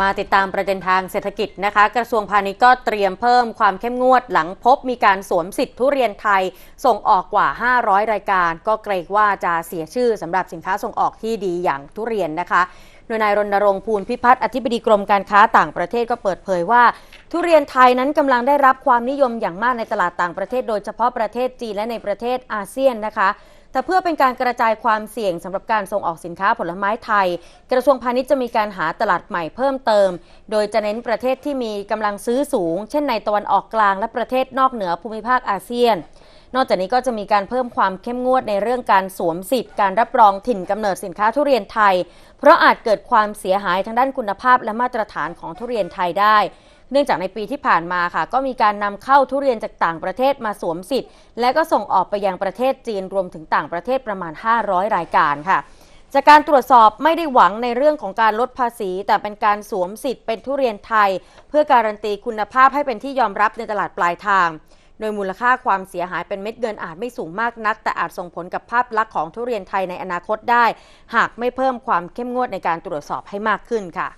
มาติดตามประเด็นทางเศรษฐกิจนะคะ กระทรวงพาณิชย์ก็เตรียมเพิ่มความเข้มงวดหลังพบมีการสวมสิทธิ์ทุเรียนไทยส่งออกกว่า 500 รายการ ก็เกรงว่าจะเสียชื่อสำหรับสินค้าส่งออกที่ดีอย่างทุเรียนนะคะโดยนายรณรงค์ภูลพิพัฒน์อธิบดีกรมการค้าต่างประเทศก็เปิดเผยว่า ทุเรียนไทยนั้นกำลังได้รับความนิยมอย่างมากในตลาดต่างประเทศ โดยเฉพาะประเทศจีนและในประเทศอาเซียนนะคะ แต่เพื่อเป็นการกระจายความเสี่ยงสำหรับการส่งออกสินค้าผลไม้ไทย กระทรวงพาณิชย์จะมีการหาตลาดใหม่เพิ่มเติม โดยจะเน้นประเทศที่มีกำลังซื้อสูง เช่นในตะวันออกกลางและประเทศนอกเหนือภูมิภาคอาเซียน นอกจากนี้ก็จะมีการเพิ่มความเข้มงวดในเรื่องการสวมสิทธิ์การรับรองถิ่นกำเนิดสินค้าทุเรียนไทย เพราะอาจเกิดความเสียหายทางด้านคุณภาพและมาตรฐานของทุเรียนไทยได้ เนื่องจากในปีที่ผ่านมาค่ะ ก็มีการนำเข้าทุเรียนจากต่างประเทศมาสวมสิทธิ์ และก็ส่งออกไปยังประเทศจีนรวมถึงต่างประเทศประมาณ 500 รายการค่ะจากการตรวจสอบไม่ได้หวังในเรื่องของการลดภาษี แต่เป็นการสวมสิทธิ์เป็นทุเรียนไทย เพื่อการันตีคุณภาพให้เป็นที่ยอมรับในตลาดปลายทาง โดยมูลค่าความเสียหายเป็นเม็ดเงินอาจไม่สูงมากนัก แต่อาจส่งผลกับภาพลักษณ์ของทุเรียนไทยในอนาคตได้ หากไม่เพิ่มความเข้มงวดในการตรวจสอบให้มากขึ้นค่ะ